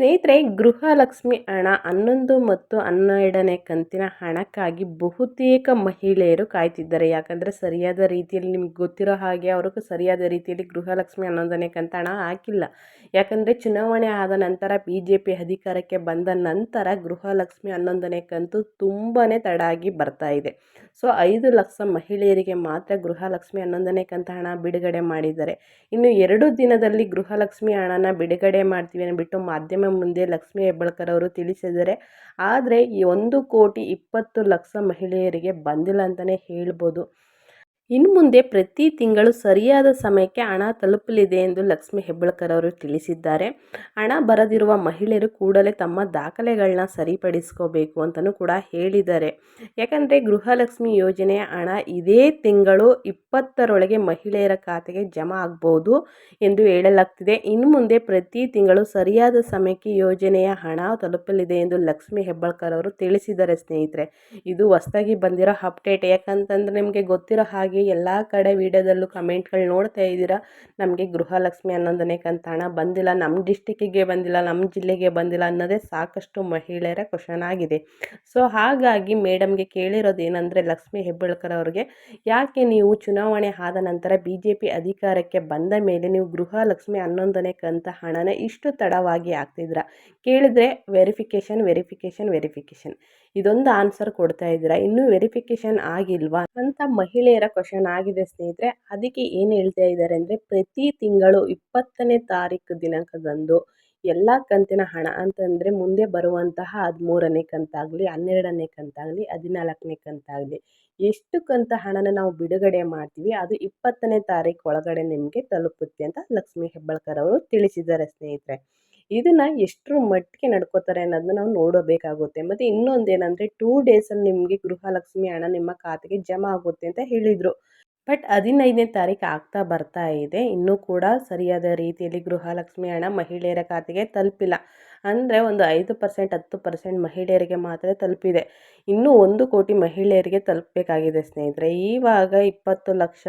ಸ್ನೇಹಿತರೆ, ಗೃಹಲಕ್ಷ್ಮಿ ಹಣ ಹನ್ನೊಂದು ಮತ್ತು ಹನ್ನೆರಡನೇ ಕಂತಿನ ಹಣಕ್ಕಾಗಿ ಬಹುತೇಕ ಮಹಿಳೆಯರು ಕಾಯ್ತಿದ್ದಾರೆ. ಯಾಕಂದರೆ ಸರಿಯಾದ ರೀತಿಯಲ್ಲಿ ನಿಮ್ಗೆ ಗೊತ್ತಿರೋ ಹಾಗೆ ಅವರು ಸರಿಯಾದ ರೀತಿಯಲ್ಲಿ ಗೃಹಲಕ್ಷ್ಮಿ ಹನ್ನೊಂದನೇ ಕಂತ ಹಣ ಹಾಕಿಲ್ಲ. ಯಾಕಂದರೆ ಚುನಾವಣೆ ಆದ ನಂತರ ಬಿ ಜೆ ಪಿ ಅಧಿಕಾರಕ್ಕೆ ಬಂದ ನಂತರ ಗೃಹಲಕ್ಷ್ಮಿ ಹನ್ನೊಂದನೇ ಕಂತು ತುಂಬಾ ತಡ ಆಗಿ ಬರ್ತಾ ಇದೆ. ಸೊ, ಐದು ಲಕ್ಷ ಮಹಿಳೆಯರಿಗೆ ಮಾತ್ರ ಗೃಹಲಕ್ಷ್ಮಿ ಹನ್ನೊಂದನೇ ಕಂತ ಹಣ ಬಿಡುಗಡೆ ಮಾಡಿದ್ದಾರೆ. ಇನ್ನು ಎರಡು ದಿನದಲ್ಲಿ ಗೃಹಲಕ್ಷ್ಮಿ ಹಣನ ಬಿಡುಗಡೆ ಮಾಡ್ತೀವಿ ಅಂದ್ಬಿಟ್ಟು ಮಾಧ್ಯಮ ಮುಂದೆ ಲಕ್ಷ್ಮಿ ಹೆಬ್ಬಾಳ್ಕರ್ ಅವರು ತಿಳಿಸಿದ್ದಾರೆ. ಆದರೆ ಈ ಒಂದು ಕೋಟಿ ಇಪ್ಪತ್ತು ಲಕ್ಷ ಮಹಿಳೆಯರಿಗೆ ಬಂದಿಲ್ಲ ಅಂತಲೇ ಹೇಳ್ಬೋದು. ಇನ್ನು ಮುಂದೆ ಪ್ರತಿ ತಿಂಗಳು ಸರಿಯಾದ ಸಮಯಕ್ಕೆ ಹಣ ತಲುಪಲಿದೆ ಎಂದು ಲಕ್ಷ್ಮಿ ಹೆಬ್ಬಳ್ಕರ್ ಅವರು ತಿಳಿಸಿದ್ದಾರೆ. ಹಣ ಬರದಿರುವ ಮಹಿಳೆಯರು ಕೂಡಲೇ ತಮ್ಮ ದಾಖಲೆಗಳನ್ನ ಸರಿಪಡಿಸ್ಕೋಬೇಕು ಅಂತಲೂ ಕೂಡ ಹೇಳಿದ್ದಾರೆ. ಯಾಕಂದರೆ ಗೃಹಲಕ್ಷ್ಮಿ ಯೋಜನೆಯ ಹಣ ಇದೇ ತಿಂಗಳು ಇಪ್ಪತ್ತರೊಳಗೆ ಮಹಿಳೆಯರ ಖಾತೆಗೆ ಜಮಾ ಆಗ್ಬೋದು ಎಂದು ಹೇಳಲಾಗ್ತಿದೆ. ಇನ್ನು ಮುಂದೆ ಪ್ರತಿ ತಿಂಗಳು ಸರಿಯಾದ ಸಮಯಕ್ಕೆ ಯೋಜನೆಯ ಹಣ ತಲುಪಲಿದೆ ಎಂದು ಲಕ್ಷ್ಮಿ ಹೆಬ್ಬಳ್ಕರ್ ಅವರು ತಿಳಿಸಿದ್ದಾರೆ ಸ್ನೇಹಿತರೆ. ಇದು ಹೊಸದಾಗಿ ಬಂದಿರೋ ಅಪ್ಡೇಟ್ ಯಾಕಂತಂದ್ರೆ ನಿಮಗೆ ಗೊತ್ತಿರೋ ಹಾಗೆ ಹಾಗೆ ಎಲ್ಲ ಕಡೆ ವೀಡಿಯೋದಲ್ಲೂ ಕಮೆಂಟ್ಗಳು ನೋಡ್ತಾ ಇದ್ದೀರಾ? ನಮಗೆ ಗೃಹಲಕ್ಷ್ಮಿ ಹನ್ನೊಂದನೇ ಕಂತಾಣ. ಬಂದಿಲ್ಲ ನಮ್ಮ ಡಿಸ್ಟಿಕ್ಕಿಗೆ ಬಂದಿಲ್ಲ ನಮ್ಮ ಜಿಲ್ಲೆಗೆ ಬಂದಿಲ್ಲ ಅನ್ನೋದೇ ಸಾಕಷ್ಟು ಮಹಿಳೆಯರ ಕ್ವಶನ್ ಆಗಿದೆ. ಸೊ, ಹಾಗಾಗಿ ಮೇಡಮ್ಗೆ ಕೇಳಿರೋದು ಏನಂದರೆ ಲಕ್ಷ್ಮಿ ಹೆಬ್ಬಳ್ಕರ್ ಅವ್ರಿಗೆ, ಯಾಕೆ ನೀವು ಚುನಾವಣೆ ಆದ ನಂತರ ಬಿ ಜೆ ಪಿ ಅಧಿಕಾರಕ್ಕೆ ಬಂದ ಮೇಲೆ ನೀವು ಗೃಹಲಕ್ಷ್ಮಿ ಹನ್ನೊಂದನೇ ಕಂತ ಹಣನ ಇಷ್ಟು ತಡವಾಗಿ ಆಗ್ತಿದ್ರ ಕೇಳಿದ್ರೆ ವೆರಿಫಿಕೇಷನ್ ವೆರಿಫಿಕೇಷನ್ ವೆರಿಫಿಕೇಷನ್. ಇದೊಂದು ಆನ್ಸರ್ ಕೊಡ್ತಾ ಇದ್ದೀರಾ. ಇನ್ನೂ ವೆರಿಫಿಕೇಶನ್ ಆಗಿಲ್ವಾ? ಅಂತ ಮಹಿಳೆಯರ ಕ್ವಶನ್ ಆಗಿದೆ ಸ್ನೇಹಿತರೆ. ಅದಕ್ಕೆ ಏನು ಹೇಳ್ತಾ ಇದ್ದಾರೆ ಅಂದರೆ ಪ್ರತಿ ತಿಂಗಳು ಇಪ್ಪತ್ತನೇ ತಾರೀಕು ದಿನಾಂಕದಂದು ಎಲ್ಲ ಕಂತಿನ ಹಣ ಅಂತಂದರೆ ಮುಂದೆ ಬರುವಂತಹ ಹದಿಮೂರನೇ ಕಂತಾಗಲಿ, ಹನ್ನೆರಡನೇ ಕಂತಾಗಲಿ, ಹದಿನಾಲ್ಕನೇ ಕಂತಾಗಲಿ ಎಷ್ಟು ಕಂತ ಹಣನ ನಾವು ಬಿಡುಗಡೆ ಮಾಡ್ತೀವಿ ಅದು ಇಪ್ಪತ್ತನೇ ತಾರೀಕು ಒಳಗಡೆ ನಿಮಗೆ ತಲುಪುತ್ತೆ ಅಂತ ಲಕ್ಷ್ಮೀ ಹೆಬ್ಬಾಳ್ಕರ್ ಅವರು ತಿಳಿಸಿದ್ದಾರೆ ಸ್ನೇಹಿತರೆ. ಇದನ್ನು ಎಷ್ಟರ ಮಟ್ಟಿಗೆ ನಡ್ಕೋತಾರೆ ಅನ್ನೋದನ್ನ ನಾವು ನೋಡಬೇಕಾಗುತ್ತೆ. ಮತ್ತು ಇನ್ನೊಂದೇನಂದ್ರೆ ಟೂ ಡೇಸಲ್ಲಿ ನಿಮಗೆ ಗೃಹಲಕ್ಷ್ಮಿ ಹಣ ನಿಮ್ಮ ಖಾತೆಗೆ ಜಮಾ ಆಗುತ್ತೆ ಅಂತ ಹೇಳಿದರು. ಬಟ್ ಹದಿನೈದನೇ ತಾರೀಕು ಆಗ್ತಾ ಬರ್ತಾ ಇದೆ. ಇನ್ನೂ ಕೂಡ ಸರಿಯಾದ ರೀತಿಯಲ್ಲಿ ಗೃಹಲಕ್ಷ್ಮಿ ಹಣ ಮಹಿಳೆಯರ ಖಾತೆಗೆ ತಲುಪಿಲ್ಲ. ಅಂದರೆ ಒಂದು ಐದು ಪರ್ಸೆಂಟ್ ಹತ್ತು ಪರ್ಸೆಂಟ್ ಮಹಿಳೆಯರಿಗೆ ಮಾತ್ರ ತಲುಪಿದೆ. ಇನ್ನೂ ಒಂದು ಕೋಟಿ ಮಹಿಳೆಯರಿಗೆ ತಲುಪಬೇಕಾಗಿದೆ ಸ್ನೇಹಿತರೆ. ಇವಾಗ ಇಪ್ಪತ್ತು ಲಕ್ಷ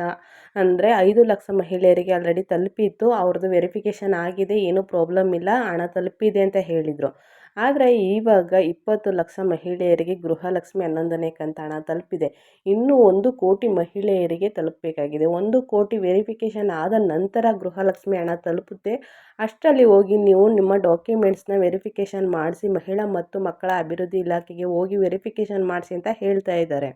ಅಂದರೆ ಐದು ಲಕ್ಷ ಮಹಿಳೆಯರಿಗೆ ಆಲ್ರೆಡಿ ತಲುಪಿತ್ತು. ಅವ್ರದ್ದು ವೆರಿಫಿಕೇಷನ್ ಆಗಿದೆ. ಏನೂ ಪ್ರಾಬ್ಲಮ್ ಇಲ್ಲ. ಹಣ ತಲುಪಿದೆ ಅಂತ ಹೇಳಿದರು. ಆದರೆ ಇವಾಗ ಇಪ್ಪತ್ತು ಲಕ್ಷ ಮಹಿಳೆಯರಿಗೆ ಗೃಹಲಕ್ಷ್ಮಿ ಹನ್ನೊಂದನೇ ಕಂತಾಣ ತಲುಪಿದೆ. ಇನ್ನೂ ಒಂದು ಕೋಟಿ ಮಹಿಳೆಯರಿಗೆ ತಲುಪಬೇಕಾಗಿದೆ. ಒಂದು ಕೋಟಿ ವೆರಿಫಿಕೇಷನ್ ಆದ ನಂತರ ಗೃಹಲಕ್ಷ್ಮಿ ಹಣ ತಲುಪುತ್ತೆ. ಅಷ್ಟರಲ್ಲಿ ಹೋಗಿ ನೀವು ನಿಮ್ಮ ಡಾಕ್ಯುಮೆಂಟ್ಸ್ನ ವೆರಿಫಿಕೇಷನ್ ಮಾಡಿಸಿ ಮಹಿಳಾ ಮತ್ತು ಮಕ್ಕಳ ಅಭಿವೃದ್ಧಿ ಇಲಾಖೆಗೆ ಹೋಗಿ ವೆರಿಫಿಕೇಷನ್ ಮಾಡಿಸಿ ಅಂತ ಹೇಳ್ತಾ ಇದ್ದಾರೆ.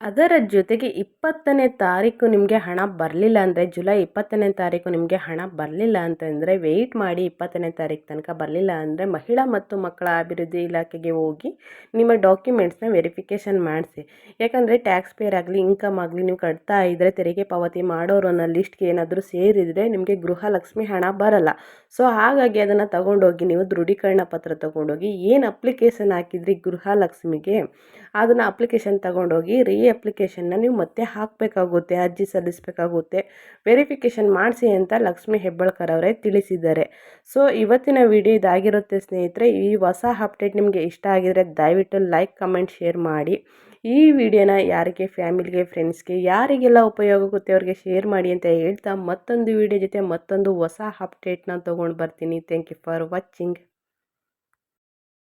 ಅದರ ಜೊತೆಗೆ ಇಪ್ಪತ್ತನೇ ತಾರೀಕು ನಿಮಗೆ ಹಣ ಬರಲಿಲ್ಲ ಅಂದರೆ, ಜುಲೈ ಇಪ್ಪತ್ತನೇ ತಾರೀಕು ನಿಮಗೆ ಹಣ ಬರಲಿಲ್ಲ ಅಂತಂದರೆ ವೆಯ್ಟ್ ಮಾಡಿ ಇಪ್ಪತ್ತನೇ ತಾರೀಕು ತನಕ ಬರಲಿಲ್ಲ ಅಂದರೆ ಮಹಿಳಾ ಮತ್ತು ಮಕ್ಕಳ ಅಭಿವೃದ್ಧಿ ಇಲಾಖೆಗೆ ಹೋಗಿ ನಿಮ್ಮ ಡಾಕ್ಯುಮೆಂಟ್ಸ್ನ ವೆರಿಫಿಕೇಷನ್ ಮಾಡಿಸಿ. ಯಾಕಂದರೆ ಟ್ಯಾಕ್ಸ್ ಪೇರ್ ಆಗಲಿ ಇನ್ಕಮ್ ಆಗಲಿ ನೀವು ಕಟ್ತಾ ಇದ್ದರೆ ತೆರಿಗೆ ಪಾವತಿ ಮಾಡೋರು ಅನ್ನೋ ಲಿಸ್ಟ್ಗೆ ಏನಾದರೂ ಸೇರಿದರೆ ನಿಮಗೆ ಗೃಹಲಕ್ಷ್ಮಿ ಹಣ ಬರಲ್ಲ. ಸೊ ಹಾಗಾಗಿ ಅದನ್ನು ತಗೊಂಡೋಗಿ ನೀವು ದೃಢೀಕರಣ ಪತ್ರ ತೊಗೊಂಡೋಗಿ, ಏನು ಅಪ್ಲಿಕೇಶನ್ ಹಾಕಿದ್ರಿ ಗೃಹಲಕ್ಷ್ಮಿಗೆ, ಅದನ್ನು ಅಪ್ಲಿಕೇಶನ್ ತಗೊಂಡೋಗಿ ರೀ ಅಪ್ಲಿಕೇಶನ್ನ ನೀವು ಮತ್ತೆ ಹಾಕಬೇಕಾಗುತ್ತೆ, ಅರ್ಜಿ ಸಲ್ಲಿಸಬೇಕಾಗುತ್ತೆ. ವೆರಿಫಿಕೇಷನ್ ಮಾಡಿಸಿ ಅಂತ ಲಕ್ಷ್ಮಿ ಹೆಬ್ಬಾಳ್ಕರ್ ಅವರೇ ತಿಳಿಸಿದ್ದಾರೆ. ಸೊ ಇವತ್ತಿನ ವಿಡಿಯೋ ಇದಾಗಿರುತ್ತೆ ಸ್ನೇಹಿತರೆ, ಈ ಹೊಸ ಅಪ್ಡೇಟ್ ನಿಮಗೆ ಇಷ್ಟ ಆಗಿದರೆ ದಯವಿಟ್ಟು ಲೈಕ್ ಕಮೆಂಟ್ ಶೇರ್ ಮಾಡಿ. ಈ ವಿಡಿಯೋನ ಯಾರಿಗೆ ಫ್ಯಾಮಿಲಿಗೆ ಫ್ರೆಂಡ್ಸ್ಗೆ ಯಾರಿಗೆಲ್ಲ ಉಪಯೋಗ ಆಗುತ್ತೆ ಅವ್ರಿಗೆ ಶೇರ್ ಮಾಡಿ ಅಂತ ಹೇಳ್ತಾ ಮತ್ತೊಂದು ವಿಡಿಯೋ ಜೊತೆ ಮತ್ತೊಂದು ಹೊಸ ಅಪ್ಡೇಟ್ನ ತೊಗೊಂಡು ಬರ್ತೀನಿ. Thank you for watching